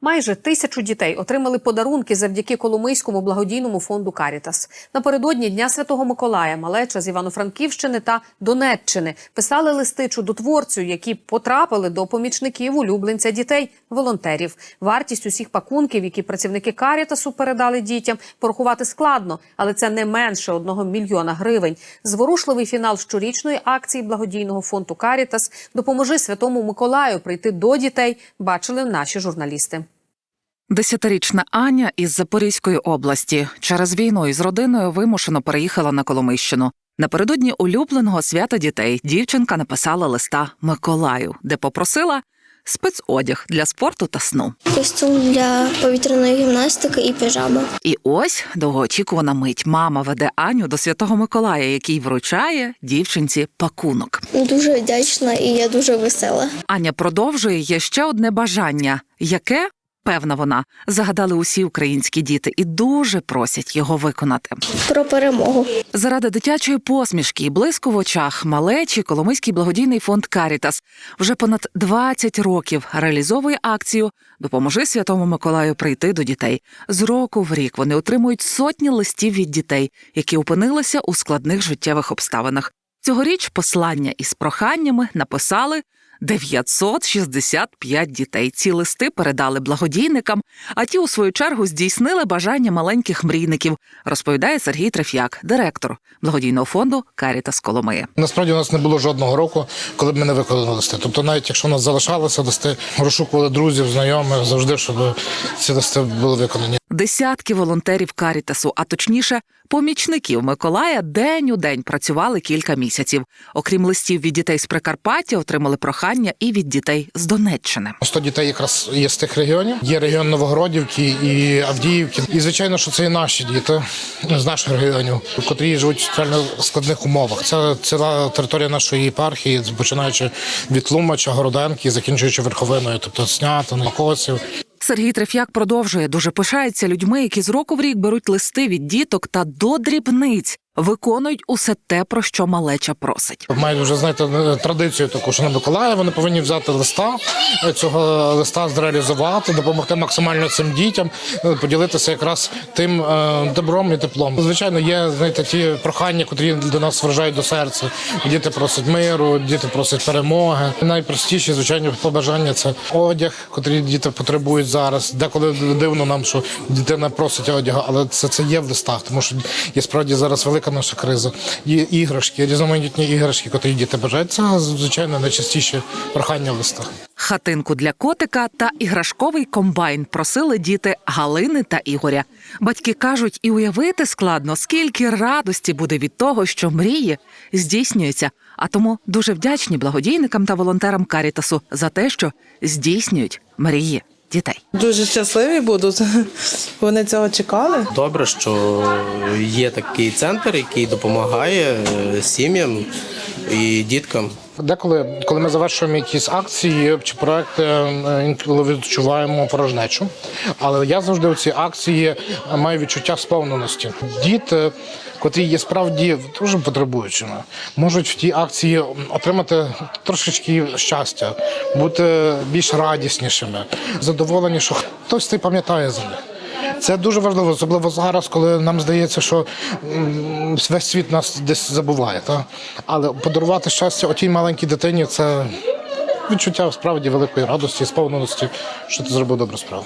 Майже тисячу дітей отримали подарунки завдяки Коломийському благодійному фонду Карітас. Напередодні Дня Святого Миколая малеча з Івано-Франківщини та Донеччини писали листи чудотворцю, які потрапили до помічників улюбленця дітей, волонтерів. Вартість усіх пакунків, які працівники Карітасу передали дітям, порахувати складно, але це не менше одного мільйона гривень. Зворушливий фінал щорічної акції благодійного фонду Карітас допоможи Святому Миколаю прийти до дітей. Бачили наші журналісти. Десятирічна Аня із Запорізької області через війну із родиною вимушено переїхала на Коломийщину. Напередодні улюбленого свята дітей дівчинка написала листа Миколаю, де попросила спецодяг для спорту та сну. Костюм для повітряної гімнастики і піжама. І ось довгоочікувана мить. Мама веде Аню до святого Миколая, який вручає дівчинці пакунок. Дуже вдячна і я дуже весела. Аня продовжує є ще одне бажання, яке. Певна вона загадали усі українські діти і дуже просять його виконати. Про перемогу. Заради дитячої посмішки і блиску в очах малечі Коломийський благодійний фонд Карітас вже понад 20 років реалізовує акцію Допоможи Святому Миколаю прийти до дітей. З року в рік вони отримують сотні листів від дітей, які опинилися у складних життєвих обставинах. Цьогоріч послання із проханнями написали 965 дітей. Ці листи передали благодійникам, а ті, у свою чергу, здійснили бажання маленьких мрійників, розповідає Сергій Треф'як, директор благодійного фонду Карітас Коломиї. Насправді у нас не було жодного року, коли б ми не виконали листи. Тобто, навіть якщо у нас залишалося листи, розшукували друзів, знайомих завжди, щоб ці листи були виконані. Десятки волонтерів Карітасу, а точніше, помічників Миколая день у день працювали кілька місяців. Окрім листів від дітей з Прикарпаття, отримали прохання і від дітей з Донеччини. 100 дітей якраз є з тих регіонів. Є регіон Новогородівки і Авдіївки. І звичайно, що це і наші діти з наших регіонів, котрі живуть в соціально складних умовах. Це ціла територія нашої єпархії, починаючи від Тлумача, Городенки, закінчуючи верховиною, тобто Снятин, Макосів. Сергій Треф'як продовжує. Дуже пишається людьми, які з року в рік беруть листи від діток та до дрібниць виконують усе те, про що малеча просить. Мають вже знаєте традицію таку, що на Миколая вони повинні взяти листа, цього листа зреалізувати, допомогти максимально цим дітям, е, поділитися якраз тим е, добром і теплом. Звичайно, є знаєте, ті прохання, котрі до нас вражають до серця. Діти просять миру, діти просять перемоги. Найпростіші, звичайно, побажання це одяг, котрі діти потребують зараз. Деколи дивно нам, що дитина просить одягу, але це, це є в листах, тому що є справді зараз велика наша криза. Є іграшки, різноманітні іграшки, котрі діти бажають. Це звичайно найчастіше прохання в листах. Хатинку для котика та іграшковий комбайн просили діти Галини та Ігоря. Батьки кажуть, і уявити складно, скільки радості буде від того, що мрії здійснюються. А тому дуже вдячні благодійникам та волонтерам Карітасу за те, що здійснюють мрії дітей. Дуже щасливі будуть. Вони цього чекали. Добре, що є такий центр, який допомагає е, сім'ям і діткам. Деколи, коли ми завершуємо якісь акції чи проекти, е, інколи відчуваємо порожнечу. Але я завжди у ці акції маю відчуття сповненості. Діти, котрі є справді дуже потребуючими, можуть в тій акції отримати трошечки щастя, бути більш радіснішими, задоволені, що хтось це пам'ятає за них. Це дуже важливо, особливо зараз, коли нам здається, що весь світ нас десь забуває. Та? Але подарувати щастя отій маленькій дитині це відчуття справді великої радості, сповненості, що ти зробив добру справу.